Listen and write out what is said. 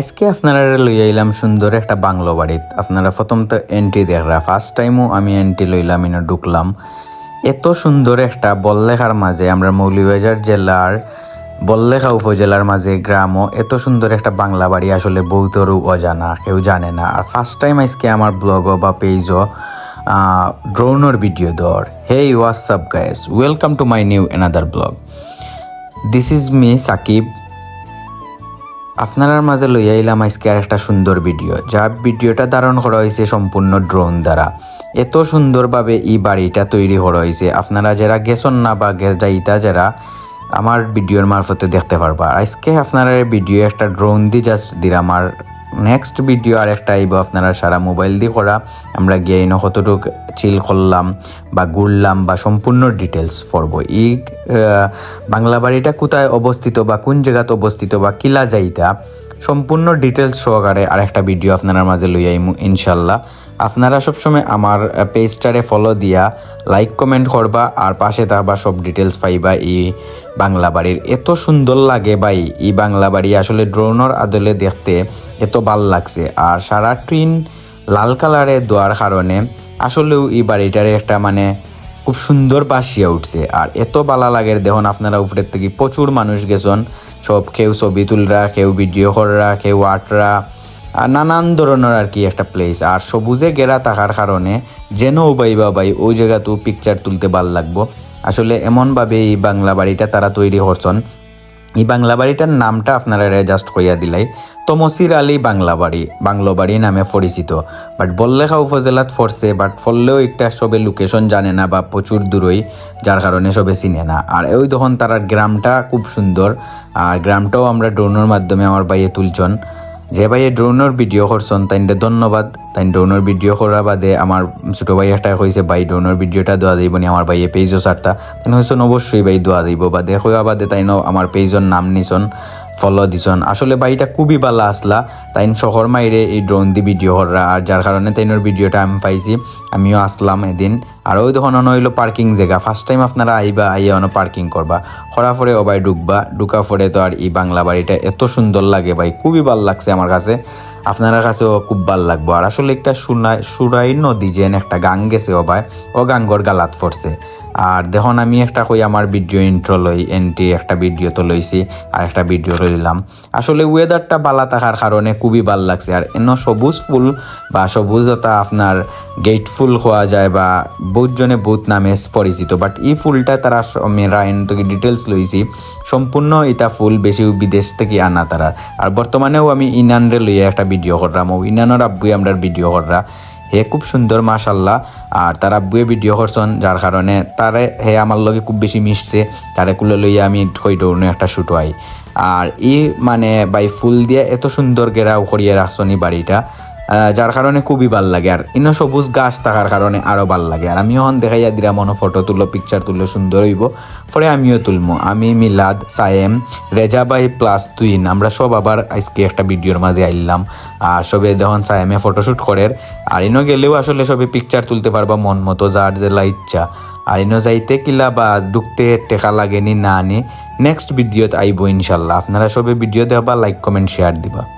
আজকে আপনারা লইয়া আইলাম সুন্দর একটা বাংলো বাড়িত। আপনারা প্রথম তো এন্ট্রি দেখরা। ফার্স্ট টাইমও আমি এন্ট্রি লইলাম ইনো ঢুকলাম। এত সুন্দর একটা বল্লেখার মাঝে, আমরা মৌলিবাজার জেলার বল্লেখা উপজেলার মাঝে, গ্রামও এত সুন্দর একটা বাংলা বাড়ি আসলে বহুতরও অজানা, কেউ জানে না। আর ফার্স্ট টাইম আজকে আমার ব্লগও বা পেজও ড্রোনের ভিডিও দর hey WhatsApp guys welcome to my new another blog this is me Sakib আপনার মাঝে লইয়া এলাম আজকে আর একটা সুন্দর ভিডিও। যা ভিডিওটা ধারণ করা হয়েছে সম্পূর্ণ ড্রোন দ্বারা। এত সুন্দরভাবে এই বাড়িটা তৈরি করা হয়েছে। আপনারা যারা গেছন না বা যাইতা যারা, আমার ভিডিওর মারফতে দেখতে পারবা। আজকে আপনারা ভিডিও একটা ড্রোন দিয়ে জাস্ট দিলাম আর নেক্সট ভিডিও আর একটা আইব আপনারা সারা মোবাইল দিয়ে করা। আমরা গিয়ে ইনো কতটুকু চিল করলাম বা ঘুরলাম বা সম্পূর্ণ ডিটেলস পড়ব। এই বাংলা বাড়িটা কোথায় অবস্থিত বা কোন জায়গাতে অবস্থিত বা কিলা যাইতা সম্পূর্ণ ডিটেলস সহকারে আর একটা ভিডিও আপনার মাঝে লই আইমু ইনশাল্লাহ আপনারা সবসময় আমার পেজটারে ফলো দিয়া লাইক কমেন্ট করবা আর পাশে থাকবা সব ডিটেলস পাইবা এই বাংলা বাড়ির। এত সুন্দর লাগে ভাই, এই বাংলা বাড়ি। আসলে ড্রোনের আদলে দেখতে এত ভালো লাগছে। আর সারা ট্রিন লাল কালারে দেওয়ার কারণে আসলেও এই বাড়িটারে একটা মানে খুব সুন্দর বাসিয়া উঠছে। আর এত বালা লাগে দেখুন, আপনারা উপরের থেকে প্রচুর মানুষ গেছেন। সব কেউ ছবি তুলরা, কেউ ভিডিও কররা, কেউ আটরা নানান ধরনের আর কি একটা প্লেস আর সবুজে গেরা থাকার কারণে যেন বাই বা বাই ওই জায়গাতেও পিকচার তুলতে ভালো লাগবো। আসলে এমনভাবে এই বাংলা বাড়িটা তারা তৈরি করছেন। এই বাংলা বাড়িটার নামটা আপনারা জাস্ট কইয়া দিলাই। তমসির আলী বাংলা বাড়ি, বাংলো বাড়ি নামে পরিচিত। বাট বল্লেখা উপজেলাত ফরছে বাট ফললেও একটা সবে লোকেশন জানে না বা প্রচুর দূরই, যার কারণে সবে চিনে না। আর ওই তখন তার গ্রামটা খুব সুন্দর। আর গ্রামটাও আমরা ড্রোনের মাধ্যমে আমার বাইয়ে তুলছন। যে ভাইয়ে ড্রোনের ভিডিও করছেন তাইনটা ধন্যবাদ। তাই ড্রোনের ভিডিও করার বাদে আমার ছোটো ভাই একটা কইছে, ভাই, ড্রোনের ভিডিওটা দোয়া দিব নি আমার ভাইয়ে পেজও সারটা তাই হয়েছেন অবশ্যই ভাই, দোয়া দিব। বা দেখো বাদে তাই আমার পেজের নাম নিছন, ফলো দিছন। আসলে ভাইটা খুবই ভালো আসলা। তাইন শহর মাইরে এই ড্রোন দি ভিডিও করা, আর যার কারণে তাইনোর ভিডিওটা আমি পাইছি। আমিও আসলাম এদিন। আর ওই তখন অন হইল পার্কিং জায়গা। ফার্স্ট টাইম আপনারা আইবা, আইয়া অন পার্কিং করবা। করা পরে ওবাই ঢুকবা। ঢুকা ফরে তো আর এই বাংলা বাড়িটা এত সুন্দর লাগে ভাই। খুবই ভালো লাগছে আমার কাছে। আপনার কাছেও খুব ভালো লাগবো। আর আসলে একটা সুনাই সুরাই নদী যেন একটা গাং গেছে ওবাই ও গাঙ্গর গালাত পড়ছে। আর দেখুন আমি একটা কই আমার ভিডিও ইন্ট্রো লই এন্ট্রি একটা ভিডিও তো লইছি, আর একটা ভিডিও লইলাম আসলে ওয়েদারটা বালা থাকার কারণে খুবই ভালো লাগছে। আর এন সবুজ ফুল বা সবুজতা আপনার গেট ফুল হওয়া যায় বা বহুতজনে বহুত নামে পরিচিত বাট এই ফুলটা তারা মেয়েরা এন থেকে ডিটেলস লইছি। সম্পূর্ণ এটা ফুল বেশি বিদেশ থেকে আনা তারা। আর বর্তমানেও আমি ইনানরে লইয়া একটা ভিডিও করলাম ও ইনানোর আব্বুই আমরা ভিডিও কররা। হে খুব সুন্দর, মাশাল্লাহ। আর তার আব্বুয়ে ভিডিও করছেন, যার কারণে তারে হে আমার লগে খুব বেশি মিশছে। তারে কুলে লইয়া আমি কই দৌড়নে একটা শুটো আই আর ই মানে বাই ফুল দিয়ে এত সুন্দর গেরাও করিয়ে রাখছেন বাড়িটা। যার কারণে খুবই ভালো লাগে। আর ইনো সবুজ গাছ থাকার কারণে আরও ভালো লাগে। আর আমিও হন দেখাইয়া দিলাম মনে ফটো তুললো পিকচার তুললো সুন্দর হইব। পরে আমিও তুলমো। আমি, মিলাদ, সায়েম রেজাবাই প্লাস তুইন। আমরা সব আবার আজকে একটা ভিডিওর মাঝে আইলাম। আর সবে যখন সায়েমে ফটোশুট করের, আর ইনো গেলেও আসলে সবে পিকচার তুলতে পারবা মন মতো, যার জেলা ইচ্ছা। আর ইনো যাইতে কিলা বা ঢুকতে টেকা লাগেনি, না নি নেক্সট ভিডিওতে আইব ইনশাল্লাহ। আপনারা সবে ভিডিও দেবা লাইক কমেন্ট শেয়ার দিবা।